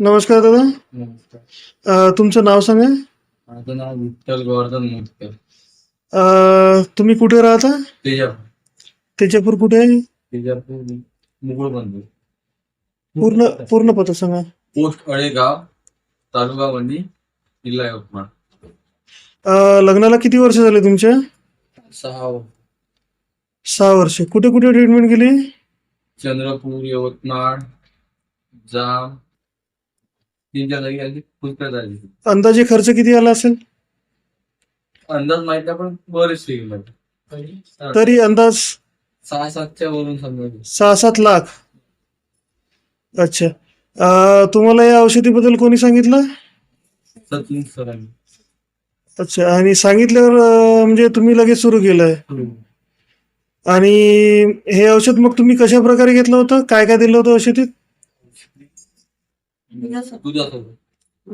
नमस्कार दादा. नमस्कार. अ, तुमचं नाव सांगा. माझं नाव विठ्ठल गोवर्धन मोतकर अ, तुम्ही कुठे राहता? तेजापूर. तेजापूर कुठे आहे? तेजापूर मुघळ बंधू पूर्ण पूर्ण पत्ता सांगा. पोस्ट अळेगाव तालुका मंडी जिल्हा यवतमाळ. अ, लग्नाला किती वर्ष झाले तुमच्या? सहा सहा वर्ष. कुठे कुठे ट्रीटमेंट केली? चंद्रपूर यवतमाळ जाम तीनच्या जागी आली पुष्कळ झाली अंदाजे खर्च किती आला असेल? अंदाज माहीत नाही पण बरेच तरी? अंदाज? सहा सातच्या वरून समजा. सहा सात लाख. अच्छा. अ, तुम्हाला या औषधीबद्दल कोणी सांगितलं? सचिन सरांनी अच्छा. आणि सांगितल्यावर अ, म्हणजे तुम्ही लगेच सुरू केलंय. आणि हे औषध मग तुम्ही कशा प्रकारे घेतलं होतं? काय काय दिलं होतं औषधीत? दुधासोबत.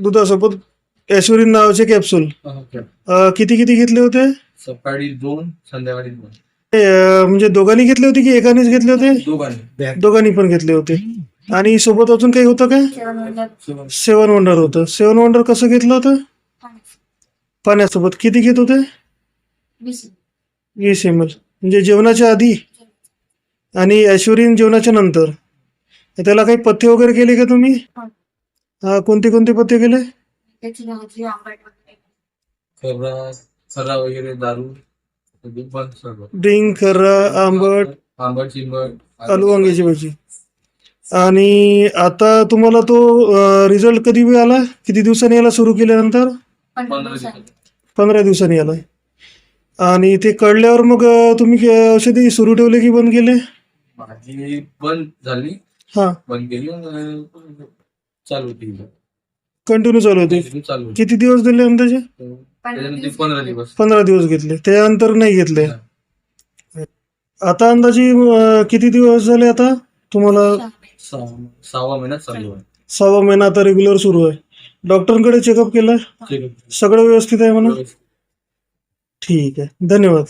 दुधासोबत. नावाचे कॅप्सूल अ, किती किती घेतले होते? सकाळी दोन संध्याकाळी दोन. ते, अ, म्हणजे दोघांनी घेतले होते की एकानेच घेतले होते? दोघांनी. दोघांनी पण घेतले होते. आणि सोबत अजून काही होतं का? सेवन वंडर होतं. सेवन वंडर कसं घेतलं होतं? पाण्यासोबत. किती घेत होते? वीस. एम एल म्हणजे जेवणाच्या आधी? आणि ॲश्वरीन जेवणाच्या नंतर. त्याला काही पथ्य वगैरे केले का तुम्ही? कोणते कोणते पथ्य केले? खरा वगैरे दारू ड्रिंक खर्रा आंबट आंबट चिंबट आलू वांग्याची भाजी. आणि आता तुम्हाला तो रिझल्ट कधी आला किती दिवसांनी याला सुरू केल्यानंतर? पंधरा दिवसांनी. आलाय आणि ते कळल्यावर मग तुम्ही औषधी सुरू ठेवले की बंद केले? बंद झाली. हा. बंद केली चालू केली कंटिन्यू चालू होते? चालू होती. किती दिवस दिले अंदाजे? त्याच्यानंतर पंधरा दिवस. पंधरा दिवस घेतले. त्यानंतर नाही घेतले. आता अंदाजे अ, किती दिवस झाले आता? तुम्हाला सहा सहावा महिन्यात चालू आहे. सहावा महिना आता रेग्युलर सुरू आहे. डॉक्टरांकडे चेकअप केलं? ठीक आहे. सगळं व्यवस्थित आहे म्हणा? ठीक आहे. धन्यवाद.